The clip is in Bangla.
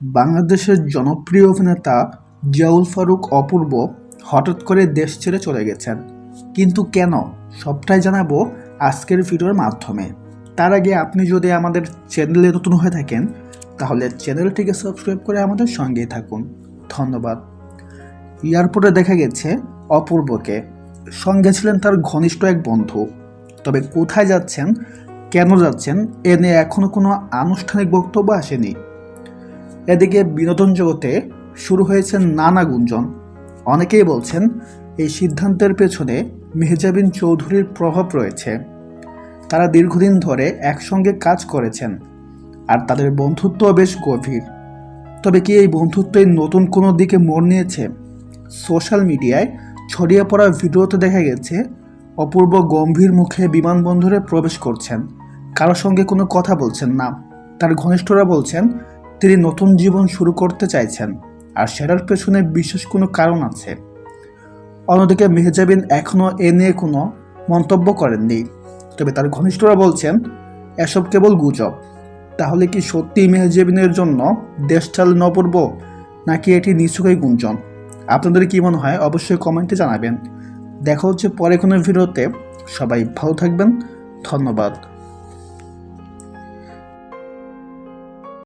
বাংলাদেশের জনপ্রিয় অভিনেতা জিয়াউল ফারুক অপূর্ব হঠাৎ করে দেশ ছেড়ে চলে গেছেন। কিন্তু কেন? সবটাই জানাব আজকের ভিডিওর মাধ্যমে। তার আগে আপনি যদি আমাদের চ্যানেলে নতুন হয়ে থাকেন, তাহলে চ্যানেলটিকে সাবস্ক্রাইব করে আমাদের সঙ্গেই থাকুন। ধন্যবাদ। এয়ারপোর্টে দেখা গেছে অপূর্বকে। সঙ্গে ছিলেন তার ঘনিষ্ঠ এক বন্ধু। তবে কোথায় যাচ্ছেন, কেন যাচ্ছেন, এ নিয়ে এখনও কোনো আনুষ্ঠানিক বক্তব্য আসেনি। এদিকে বিনোদন জগতে শুরু হয়েছে নানা গুঞ্জন। অনেকেই বলছেন, এই সিদ্ধান্তের পেছনে মেহজাবিন চৌধুরীর প্রভাব রয়েছে। তারা দীর্ঘদিন ধরে একসঙ্গে কাজ করেছেন আর তাদের বন্ধুত্ব বেশ গভীর। তবে কি এই বন্ধুত্বই নতুন কোনো দিকে মোড় নিয়েছে? সোশ্যাল মিডিয়ায় ছড়িয়ে পড়া ভিডিওতে দেখা গেছে, অপূর্ব গম্ভীর মুখে বিমানবন্দরে প্রবেশ করছেন। কারোর সঙ্গে কোনো কথা বলছেন না। তার ঘনিষ্ঠরা বলছেন তিনি নতুন জীবন শুরু করতে চাইছেন, আর সেটার পেছনে বিশেষ কোনো কারণ আছে। অন্যদিকে মেহজাবিন এখনও এ নিয়ে কোনো মন্তব্য করেননি। তবে তার ঘনিষ্ঠরা বলছেন, এসব কেবল গুজব। তাহলে কি সত্যি মেহজাবিনের জন্য দেশ চালানো অপূর্ব, নাকি এটি নিছকই গুঞ্জন? আপনাদের কি মনে হয় অবশ্যই কমেন্টে জানাবেন। দেখা হচ্ছে পরে কোনো ভিডিওতে। সবাই ভালো থাকবেন। ধন্যবাদ।